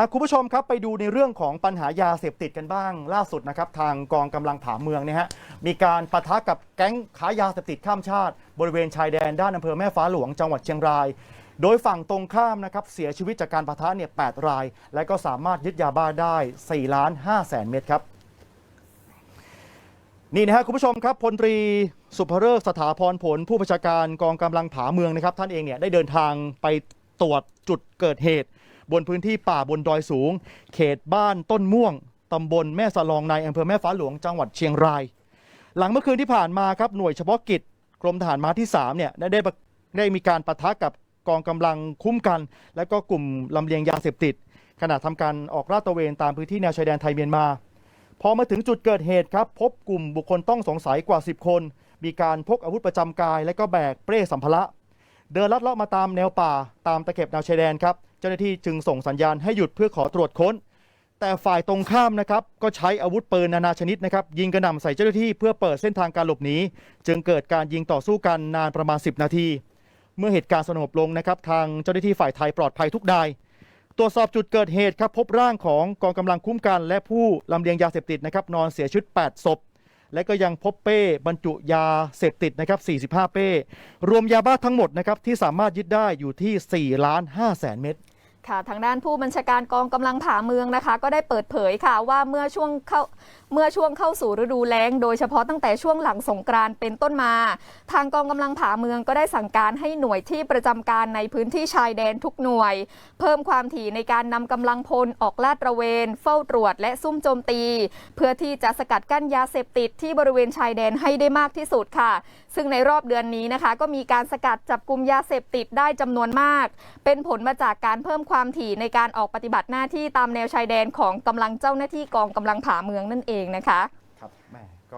อะคุณผู้ชมครับไปดูในเรื่องของปัญหายาเสพติดกันบ้างล่าสุดนะครับทางกองกำลังผาเมืองเนี่ยฮะมีการปะทะกับแก๊งขายาเสพติดข้ามชาติ บริเวณชายแดนด้านอำเภอแม่ฟ้าหลวงจังหวัดเชียงราย โดยฝั่งตรงข้ามนะครับเสียชีวิตจากการปะทะเนี่ย8ราย และก็สามารถยึดยาบ้าได้4ล้าน5แสนเม็ดครับนี่นะฮะคุณผู้ชมครับพลตรีสุภเริกสถาพรผลผู้บัญชาการกองกำลังผาเมืองนะครับท่านเองเนี่ยได้เดินทางไปตรวจจุดเกิดเหตุ บนพื้นที่ป่าบนดอยสูง เขตบ้านต้นม่วงตำบลแม่สลองในอำเภอแม่ฟ้าหลวงจังหวัดเชียงราย หลังเมื่อคืนที่ผ่านมาครับหน่วยเฉพาะกิจกรมทหารม้าที่3เนี่ยได้ได้ได้มีการปะทะกับกองกำลังคุ้มกัน และก็กลุ่มลำเลียงยาเสพติด ขณะทำการออกลาดตระเวนตามพื้นที่แนวชายแดนไทยเมียนมา พอมาถึงจุดเกิดเหตุครับ พบกลุ่มบุคคลต้องสงสัยกว่า 10 คน มีการพกอาวุธประจำกาย และก็แบกเป้สัมภาระ เดินลัดเลาะมาตามแนวป่าตามตะเข็บแนวชายแดนครับ เจ้าหน้าที่จึงส่งสัญญาณให้หยุดเพื่อขอตรวจค้น แต่ฝ่ายตรงข้ามนะครับก็ใช้อาวุธปืนนานาชนิดนะครับยิงกระหน่ำใส่เจ้าหน้าที่เพื่อเปิดเส้นทางการหลบหนีจึงเกิดการยิงต่อสู้กันนานประมาณ 10 นาที เมื่อเหตุการณ์สงบลงนะครับทางเจ้าหน้าที่ฝ่ายไทยปลอดภัยทุกนายตรวจสอบจุดเกิดเหตุครับพบร่างของกองกำลังคุ้มกัน และผู้ลำเลียงยาเสพติดนะครับนอนเสียชีวิต8ศพ และก็ยังพบเป้บรรจุยาเสพติดนะครับ 45 เป้ รวมยาบ้าทั้งหมดนะครับที่สามารถยึดได้อยู่ที่4ล้าน5แสนเม็ด ค่ะทางด้านผู้บัญชาการกองกำลังผาเมืองนะคะ ก็ได้เปิดเผยค่ะว่าเมื่อช่วงเข้าเมื่อช่วงเข้าสู่ฤดูแล้ง โดยเฉพาะตั้งแต่ช่วงหลังสงกรานเป็นต้นมา ทางกองกำลังผาเมืองก็ได้สั่งการให้หน่วยที่ประจำการในพื้นที่ชายแดนทุกหน่วย เพิ่มความถี่ในการนำกำลังพลออกลาดตระเวน เฝ้าตรวจและซุ่มโจมตี เพื่อที่จะสกัดกั้นยาเสพติดที่บริเวณชายแดนให้ได้มากที่สุดค่ะ ซึ่งในรอบเดือนนี้นะคะ ก็มีการสกัดจับกลุ่มยาเสพติดได้จำนวนมาก เป็นผลมาจากการเพิ่มความถี่ในการออกปฏิบัติหน้าที่ตามแนวชายแดนของกำลังเจ้าหน้าที่กองกำลังผาเมืองนั่นเองนะคะ ครับแม่